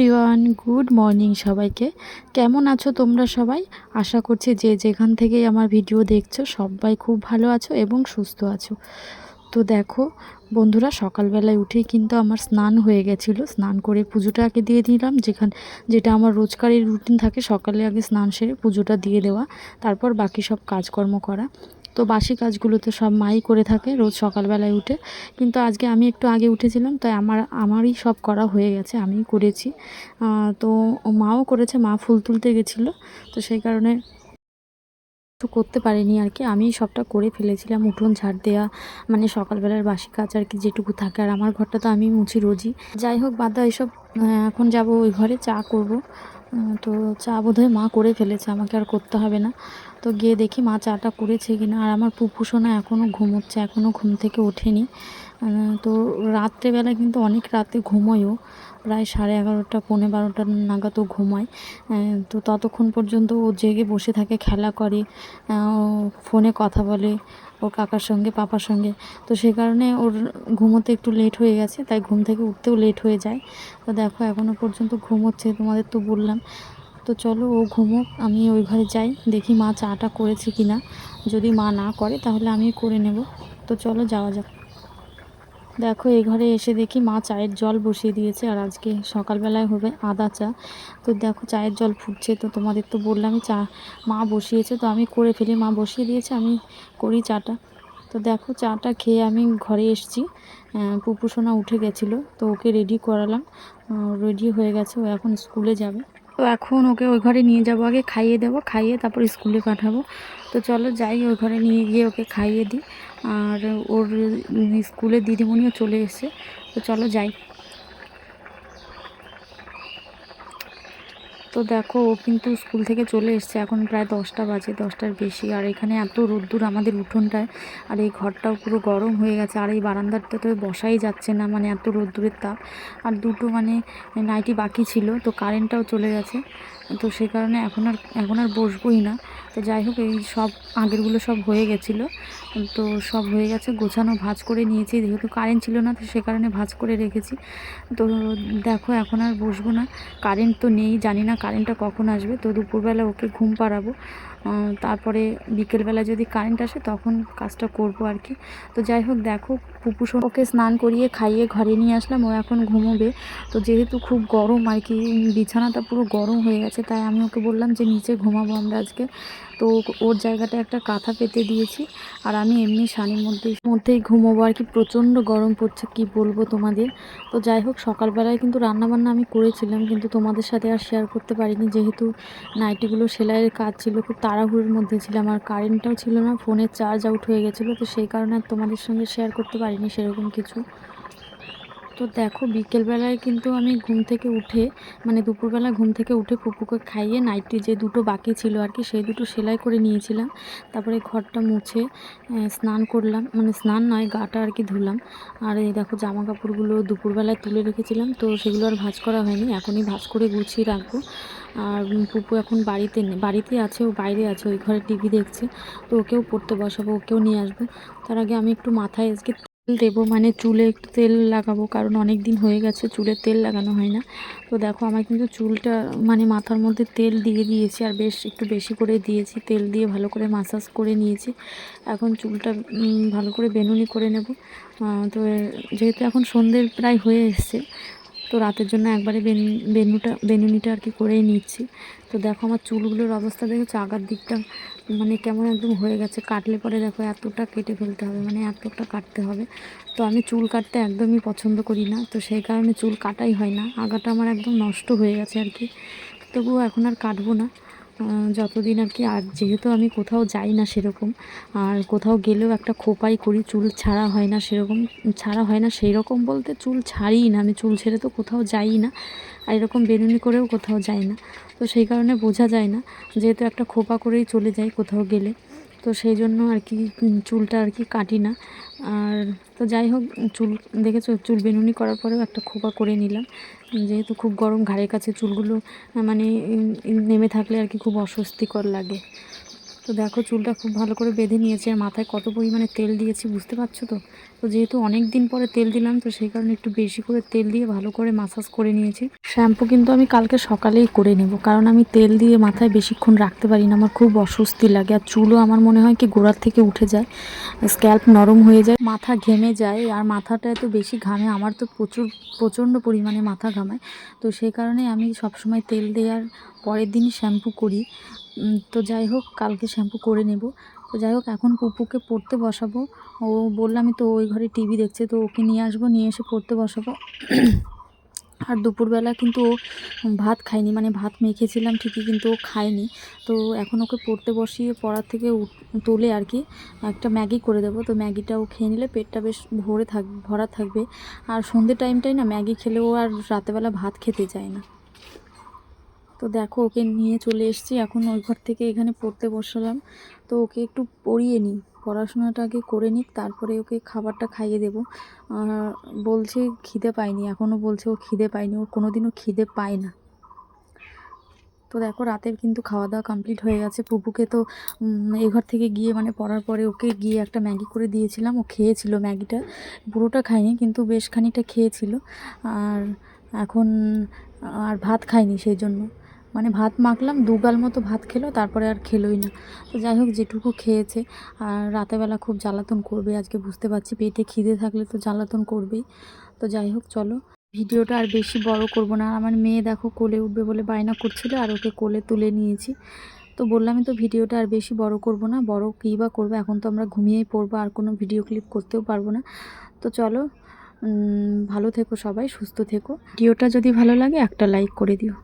everyone good morning সবাইকে। কেমন আছো তোমরা সবাই? আশা করছি যে যেখান থেকেই আমার ভিডিও দেখছ, সবাই খুব ভালো আছো এবং সুস্থ আছো। তো দেখো, বন্ধুরা, সকালবেলায় উঠেই কিন্তু আমার স্নান হয়ে গেছিল। স্নান করে পুজোটা আগে দিয়ে দিলাম, যেখান যেটা আমার রোজকারের রুটিন থাকে, সকালে আগে স্নান সেরে পুজোটা দিয়ে দেওয়া, তারপর বাকি সব কাজকর্ম করা। তো বাসি কাজগুলো তো সব মাই করে থাকে রোজ সকালবেলায় উঠে। কিন্তু আজকে আমি একটু আগে উঠেছিলাম, তাই আমার, আমারই সব করা হয়ে গেছে, আমিই করেছি। তো মাও করেছে, মা ফুল তুলতে গেছিল, তো সেই কারণে তো করতে পারিনি আর কি। আমি সবটা করে ফেলেছিলাম, উঠোন ঝাড় দেওয়া মানে সকালবেলার বাসি কাজ আর কি যেটুকু থাকে। আর আমার ঘরটা তো আমি মুছি রোজই। যাই হোক, বাদা এইসব এখন যাব ওই ঘরে, চা করব। তো চা বোধহয় মা করে ফেলেছে, আমাকে আর করতে হবে না। তো গিয়ে দেখি মা চাটা করেছে কিনা, আর আমার পুপুসোনা এখনও ঘুমোচ্ছে এখনও ঘুম থেকে ওঠেনি। তো রাত্রেবেলা কিন্তু অনেক রাতে ঘুমোয়ও প্রায় সাড়ে এগারোটা, পৌনে বারোটা নাগাদ ও ঘুমায়। তো ততক্ষণ পর্যন্ত ও জেগে বসে থাকে, খেলা করে ফোনে কথা বলে ওর কাকার সঙ্গে, পাপার সঙ্গে। তো সে কারণে ওর ঘুমোতে একটু লেট হয়ে গেছে, তাই ঘুম থেকে উঠতেও লেট হয়ে যায়। তো দেখো এখনও পর্যন্ত ঘুমোচ্ছে তোমাদের তো বললাম। তো চলো ও ঘুমোক, আমি ওই ঘরে যাই, দেখি মা চাটা করেছে কি না যদি মা না করে, তাহলে আমি করে নেব। তো চলো যাওয়া যাক। দেখো, এই ঘরে এসে দেখি মা চায়ের জল বসিয়ে দিয়েছে, আর আজকে সকালবেলায় হবে আদা চা। তো দেখো, চায়ের জল ফুটছে, তো তোমাদের তো বললামই চা মা বসিয়েছে, তো আমি করে ফেলি, মা বসিয়ে দিয়েছে, আমি করি চাটা। তো দেখো, চাটা খেয়ে আমি ঘরে এসছি পুপুসোনা উঠে গেছিল, তো ওকে রেডি করালাম রেডি হয়ে গেছে, ও এখন স্কুলে যাবে। তো এখন ওকে ওই ঘরে নিয়ে যাব, আগে খাইয়ে দেবো, খাইয়ে তারপর স্কুলে পাঠাবো। তো চলো যাই ওই ঘরে নিয়ে গিয়ে ওকে খাইয়ে দিই। আর ওর স্কুলের দিদিমণিও চলে এসছে। তো চলো যাই। তো দেখো, ও কিন্তু স্কুল থেকে চলে এসছে। এখন প্রায় দশটা বাজে, দশটার বেশি। আর এখানে এত রোদ্দুর আমাদের উঠোনটায়। আর এই ঘরটাও পুরো গরম হয়ে গেছে। আর এই বারান্দারটা তো বসাই যাচ্ছে না মানে এত রোদ্দুরের তাপ। আর দুটো মানে নাইটি বাকি ছিল, তো কারেন্টটাও চলে গেছে। তো সে কারণে এখন আর এখন আর বসবোই না। তো যাই হোক, এই সব আগেরগুলো সব হয়ে গেছিল। তো সব হয়ে গেছে, গোছানো, ভাজ করে নিয়েছি। যেহেতু কারেন্ট ছিল না, তো সে কারণে ভাজ করে রেখেছি। তো দেখো, এখন আর বসবো না। কারেন্ট তো নেই, জানি না কারেন্টটা কখন আসবে। তো দুপুরবেলা ওকে ঘুম পাড়াবো। তারপরে বিকেলবেলা যদি কারেন্ট আসে তখন কাজটা করব আর কি। তো যাই হোক, দেখো পুপুস ওকে স্নান করিয়ে খাইয়ে ঘরে নিয়ে আসলাম, ও এখন ঘুমোবে। তো যেহেতু খুব গরম আর কি বিছানাটা পুরো গরম হয়ে গেছে, তাই আমি ওকে বললাম যে নিচে ঘুমাবো আমরা আজকে। তো ওর জায়গাটা একটা কাঁথা পেতে দিয়েছি। আর আমি এমনি শানির মধ্যে মধ্যেই ঘুমোবো। আর কি প্রচণ্ড গরম পড়ছে, কি বলব তোমাদের? তো যাই হোক, সকালবেলায় কিন্তু রান্নাবান্না আমি করেছিলাম, কিন্তু তোমাদের সাথে আর শেয়ার করতে পারিনি। যেহেতু নাইটিগুলো সেলাইয়ের কাজ ছিল, খুব তাড়াহুড়োর মধ্যে ছিলাম, আর কারেন্টটাও ছিল না ফোনের চার্জ আউট হয়ে গেছিল, তো সেই কারণে আর তোমাদের সঙ্গে শেয়ার করতে পারিনি সেরকম কিছু। তো দেখো, বিকেলবেলায় কিন্তু আমি ঘুম থেকে উঠে মানে দুপুরবেলা ঘুম থেকে উঠে পুপুকে খাইয়ে নাইটি যে দুটো বাকি ছিল আর কি, সেই দুটো সেলাই করে নিয়েছিলাম। তারপরে ঘরটা মুছে স্নান করলাম মানে স্নান নয়, গাটা আর কি ধুলাম। আর এই দেখো জামা কাপড়গুলো দুপুরবেলায় তুলে রেখেছিলাম, তো সেগুলো আর ভাজ করা হয়নি, এখনই ভাজ করে গুছিয়ে রাখব। আর পুপু এখন বাড়িতে নেই বাড়িতে আছে, ও বাইরে আছে, ওই ঘরে টিভি দেখছে, তো ওকেও পড়তে বসাবো, ওকেও নিয়ে আসব। তার আগে আমি একটু মাথায় আজকে দেবো মানে চুলে একটু তেল লাগাবো, কারণ অনেক দিন হয়ে গেছে, চুলে তেল লাগানো হয় না। তো দেখো, আমার কিন্তু চুলটা মানে মাথার মধ্যে তেল দিয়ে দিয়েছি, আর বেশ একটু বেশি করে দিয়েছি, তেল দিয়ে ভালো করে মাসাজ করে নিয়েছি। এখন চুলটা ভালো করে বেনুনি করে নেব। তো যেহেতু এখন সন্ধ্যের প্রায় হয়ে এসছে, তো রাতের জন্য একবারে বেন, বেনুটা, বেনুনিটা আর কি করেই নিচ্ছি। তো দেখো, আমার চুলগুলোর অবস্থা, দেখেছ? আগার দিকটা মানে কেমন একদম হয়ে গেছে। কাটলে পরে দেখো এতটা কেটে ফেলতে হবে মানে এতটা কাটতে হবে। তো আমি চুল কাটতে একদমই পছন্দ করি না। তো সেই কারণে চুল কাটাই হয় না। আগাটা আমার একদম নষ্ট হয়ে গেছে আর কি। তবুও এখন আর কাটবো না। যতদিন আর কি, আর যেহেতু আমি কোথাও যাই না সেরকম, আর কোথাও গেলেও একটা খোপাই করি, চুল ছাড়া হয় না সেরকম, ছাড়া হয় না সেই রকম বলতে চুল ছাড়িই না। আমি চুল ছেড়ে তো কোথাও যাই না, আর এরকম বেরুনি করেও কোথাও যাই না। তো সেই কারণে বোঝা যায় না, যেহেতু একটা খোপা করেই চলে যাই কোথাও গেলে। তো সেই জন্য আর কি চুলটা আর কি কাটি না। আর তো যাই হোক, চুল দেখেছ, চুল বেনুনি করার পরেও একটা খোপা করে নিলাম। যেহেতু খুব গরম, ঘাড়ের কাছে চুলগুলো মানে নেমে থাকলে আর কি খুব অস্বস্তিকর লাগে। তো দেখো চুলটা খুব ভালো করে বেঁধে নিয়েছি আর মাথায় কত পরিমাণে তেল দিয়েছি বুঝতে পারছ তো? তো যেহেতু অনেক দিন পরে তেল দিলাম, তো সেই কারণে একটু বেশি করে তেল দিয়ে ভালো করে মাসাজ করে নিয়েছি। শ্যাম্পু কিন্তু আমি কালকে সকালেই করে নেব, কারণ আমি তেল দিয়ে মাথায় বেশিক্ষণ রাখতে পারি না, আমার খুব অস্বস্তি লাগে আর চুলও আমার মনে হয় কি গোড়ার থেকে উঠে যায় স্ক্যাল্প নরম হয়ে যায়, মাথা ঘেমে যায় আর মাথাটা এত বেশি ঘামে, আমার তো প্রচুর, প্রচণ্ড পরিমাণে মাথা ঘামায়। তো সেই কারণে আমি সবসময় তেল দেওয়ার পরের দিনই শ্যাম্পু করি। তো যাই হোক, কালকে শ্যাম্পু করে নেব। তো যাই হোক, এখন পুপুকে পড়তে বসাবো। ও বললামই তো ওই ঘরে টিভি দেখছে, তো ওকে নিয়ে আসব, নিয়ে এসে পড়তে বসাবো। আর দুপুরবেলা কিন্তু ও ভাত খায়নি মানে ভাত মেখেছিলাম ঠিকই, কিন্তু ও খায়নি। তো এখন ওকে পড়তে বসিয়ে পড়ার থেকে তুলে আর কি একটা ম্যাগি করে দেবো। তো ম্যাগিটা ও খেয়ে নিলে পেটটা বেশ ভরে থাক, ভরা থাকবে। আর সন্ধ্যে টাইমটাই না ম্যাগি খেলেও আর রাতেবেলা ভাত খেতে চায় না। তো দেখো, ওকে নিয়ে চলে এসেছি। এখন ওই ঘর থেকে এখানে পড়তে বসালাম। তো ওকে একটু পড়িয়ে নিই। পড়াশোনাটা আগে করে নিক, তারপরে ওকে খাবারটা খাইয়ে দেবো। বলছে খিদে পায়নি এখনও বলছে ও খিদে পায়নি। ওর কোনো দিনও খিদে পায় না। তো দেখো, রাতের কিন্তু খাওয়া দাওয়া কমপ্লিট হয়ে গেছে। পুপুকে তো এ ঘর থেকে গিয়ে মানে পড়ার পরে ওকে গিয়ে একটা ম্যাগি করে দিয়েছিলাম। ও খেয়েছিল ম্যাগিটা। পুরোটা খায়নি, কিন্তু বেশ খানিকটা খেয়েছিল। আর এখন আর ভাত খায়নি সেই জন্য। মানে ভাত মাখলাম দুগাল মতো ভাত খেলো, তারপরে আর খেলোই না। তো যাই হোক, যেটুকু খেয়েছে, আর রাতেরবেলা খুব জ্বালাতন করবে, আজকে বুঝতে পারছি, পেটে খিদে থাকলে তো জ্বালাতন করবেই। তো যাই হোক, চলো। ভিডিওটা আর বেশি বড় করব না, আর আমার মেয়ে দেখো কোলে উঠবে বলে বায়না করছিল, আর ওকে কোলে তুলে নিয়েছি। তো বললামই তো ভিডিওটা আর বেশি বড় করব না, বড় কী বা করব, এখন তো আমরা ঘুমিয়েই পড়ব, আর কোনো ভিডিও ক্লিপ করতেও পারব না। তো চলো ভালো থেকো সবাই, সুস্থ থেকো। ভিডিওটা যদি ভালো লাগে, একটা লাইক করে দিও।